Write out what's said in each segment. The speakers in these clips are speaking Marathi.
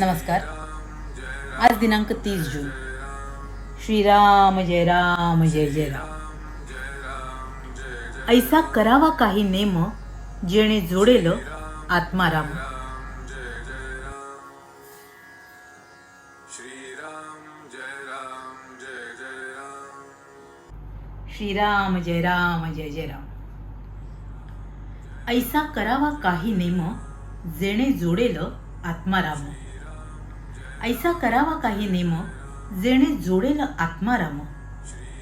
नमस्कार. आज दिनांक तीस जून. श्रीराम जय राम जय जय राम. ऐसा करावा काही नेम जेणे जोडेल आत्माराम. श्रीराम श्रीराम जय राम जय जय राम. ऐसा करावा काही नेम जेणे जोडेल आत्माराम. ऐसा करावा काही नेम जेणे जोडेल आत्माराम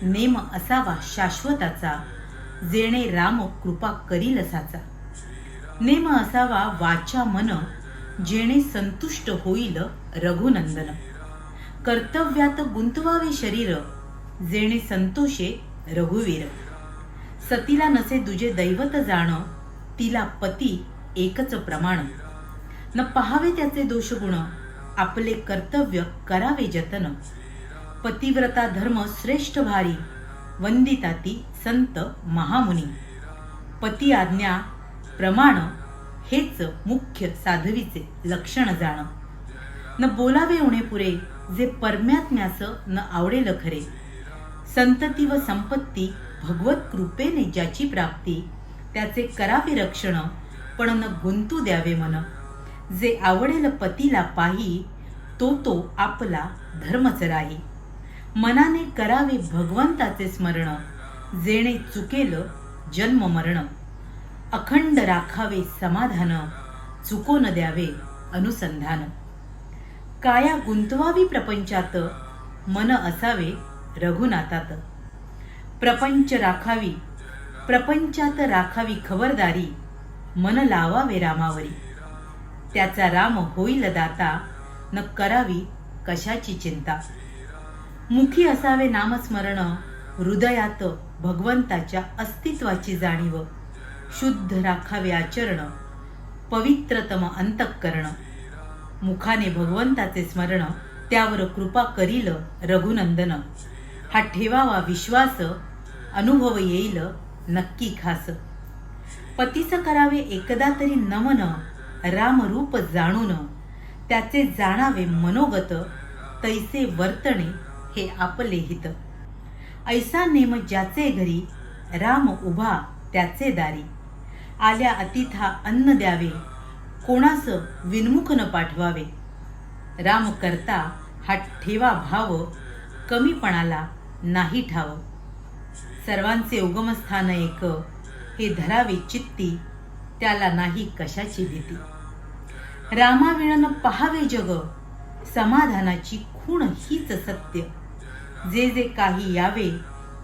नेम असावा शाश्वताचा जेणे राम कृपा करील असाचा नेम असावा वाचा मन जेणे संतुष्ट होईल रघुनंदन. कर्तव्यात गुंतवावे शरीर जेणे संतोषे रघुवीर. सतीला नसे दुजे दैवत जाण तिला पती एकच प्रमाण. न पहावे त्याचे दोषगुण आपले कर्तव्य करावे जतन. पतिव्रता धर्म श्रेष्ठ भारी. वंदिता ती संत महामुनी. पती आज्ञा प्रमाण हेच मुख्य साधवीचे लक्षण जाण. न बोलावे उणे पुरे जे परम्यात्म्यास न आवडेल खरे. संतती व संपत्ती भगवत कृपेने ज्याची प्राप्ती त्याचे करावे रक्षण पण न गुंतू द्यावे मन. जे आवडेल पतीला पाही तो तो आपला धर्मच राही. मनाने करावे भगवंताचे स्मरण जेणे चुकेल जन्म मरण. अखंड राखावे समाधान चुको न द्यावे अनुसंधान. काया गुंतवावी प्रपंचात मन असावे रघुनाथात. प्रपंच राखावी प्रपंचात राखावी खबरदारी मन लावावे रामावरी. त्याचा राम होईल दाता. न करावी कशाची चिंता? मुखी असावे नामस्मरण हृदयात भगवंताच्या अस्तित्वाची जाणीव. शुद्ध राखावे आचरण पवित्रतम अंतःकरण. मुखाने भगवंताचे स्मरण त्यावर कृपा करील रघुनंदन. हा ठेवावा विश्वास अनुभव येईल नक्की खास. पतीचं करावे एकदा तरी नमन रामरूप जाणून त्याचे जाणावे मनोगत तैसे वर्तणे हे आपले हित. ऐसा नेम ज्याचे घरी राम उभा त्याचे दारी. आल्या अतिथा अन्न द्यावे कोणास विनमुख न पाठवावे. राम करता हा ठेवा भाव कमीपणाला नाही ठाव. सर्वांचे उगमस्थान एक हे धरावे चित्ती त्याला नाही कशाची भीती. रामाविणन पहावे जग. समाधानाची खूण हीच सत्य. जे जे काही यावे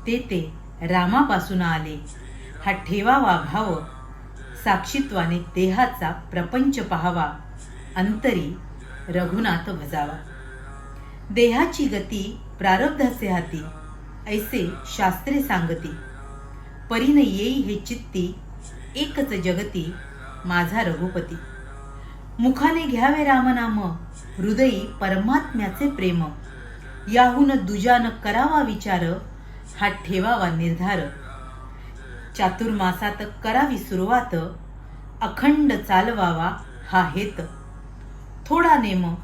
ते ते रामापासून आले. हा ठेवावा भाव. साक्षीत्वाने देहाचा प्रपंच पहावा. अंतरी रघुनाथ भजावा. देहाची गती प्रारब्धाचे हाती. ऐसे शास्त्रे सांगती. परीन येई हे चित्ती एकच जगती माझा रघुपती. मुखाने घ्यावे रामनाम हृदयी परमात्म्याचे प्रेम. याहून दुजान करावा विचार हा ठेवावा निर्धार. चातुर्मासात करावी सुरुवात अखंड चालवावा हा हेत. थोडा नेम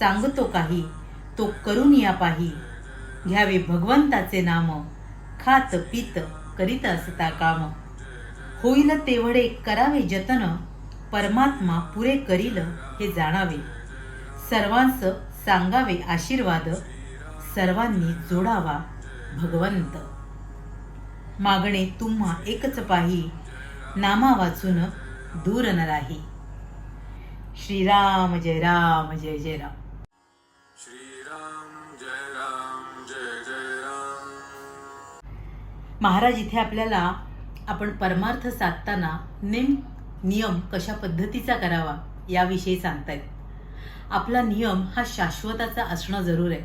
सांगतो काही तो करून या पाही. घ्यावे भगवंताचे नाम खात पित करीत असता काम. होईल तेवढे करावे जतन परमात्मा पुरे करील हे जाणावे. सर्वांस सांगावे आशीर्वाद. सर्वांनी जोडावा भगवंत. मागणे तुम्हा एकच पाही नामा वाचून दूर न राही. श्रीराम जय राम जय जय राम श्रीराम जय राम जय जय राम. महाराज इथे आपल्याला आपण परमार्थ साधताना नेम नियम कशा पद्धतीचा करावा याविषयी सांगतायत. आपला नियम हा शाश्वताचा असणं जरूर आहे.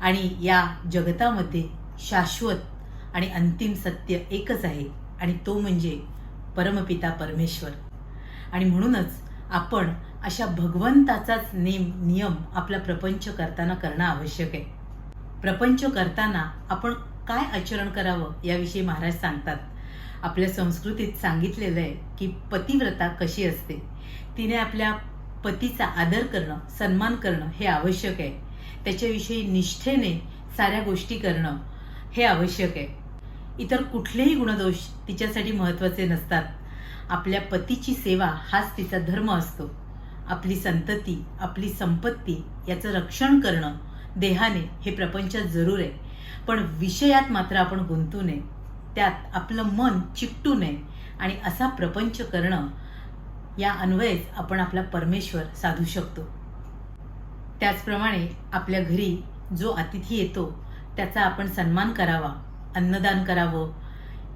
आणि या जगतामध्ये शाश्वत आणि अंतिम सत्य एकच आहे आणि तो म्हणजे परमपिता परमेश्वर. आणि म्हणूनच आपण अशा भगवंताचाच नेम नियम आपला प्रपंच करताना करणं आवश्यक आहे. प्रपंच करताना आपण काय आचरण करावं याविषयी महाराज सांगतात. आपल्या संस्कृतीत सांगितलेलं आहे की पतिव्रता कशी असते. तिने आपल्या पतीचा आदर करणं सन्मान करणं हे आवश्यक आहे. त्याच्याविषयी निष्ठेने साऱ्या गोष्टी करणं हे आवश्यक आहे. इतर कुठलेही गुणदोष तिच्यासाठी महत्त्वाचे नसतात. आपल्या पतीची सेवा हाच तिचा धर्म असतो. आपली संतती आपली संपत्ती याचं रक्षण करणं देहाने हे प्रपंचात जरूर आहे. पण विषयात मात्र आपण गुंतू नये. त्यात आपलं मन चिकटू नये आणि असा प्रपंच करणं या अन्वयेच आपण आपला परमेश्वर साधू शकतो. त्याचप्रमाणे आपल्या घरी जो अतिथी येतो त्याचा आपण सन्मान करावा अन्नदान करावं.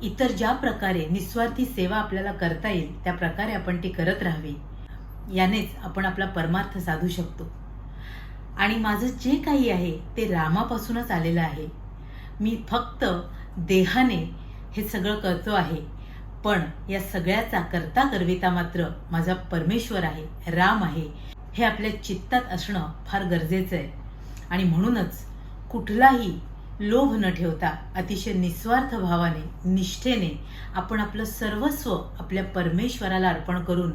इतर ज्या प्रकारे निस्वार्थी सेवा आपल्याला करता येईल त्या प्रकारे आपण ती करत राहावी. यानेच आपण आपला परमार्थ साधू शकतो. आणि माझं जे काही आहे ते रामापासूनच आलेलं आहे. मी फक्त देहाने हे सगळं करतो आहे. पण या सगळ्याचा करता करविता मात्र माझा परमेश्वर आहे राम आहे. हे आपल्या चित्तात असणं फार गरजेचं आहे. आणि म्हणूनच कुठलाही लोभ न ठेवता अतिशय निस्वार्थ भावाने निष्ठेने आपण आपलं सर्वस्व आपल्या परमेश्वराला अर्पण करून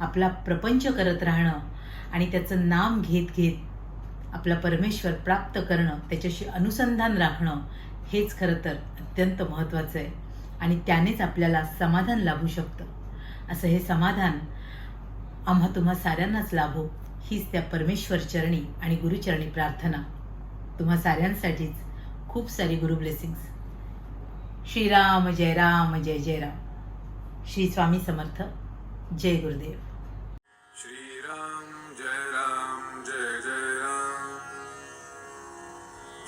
आपला प्रपंच करत राहणं आणि त्याचं नाम घेत घेत आपला परमेश्वर प्राप्त करणं त्याच्याशी अनुसंधान राखणं हेच खरं तर अत्यंत महत्त्वाचं आहे. आणि त्यानेच आपल्याला समाधान लाभू शकतं. असं हे समाधान आम्हा तुम्हा साऱ्यांनाच लाभो हीच त्या परमेश्वर चरणी आणि गुरुचरणी प्रार्थना. तुम्हा साऱ्यांसाठीच खूप सारी गुरु ब्लेसिंग्स. श्रीराम जय राम जय जय राम. श्री स्वामी समर्थ. जय गुरुदेव. श्रीराम जय राम जय जय राम.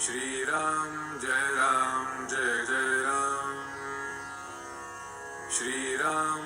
श्रीराम जय राम. जय जय राम श्री राम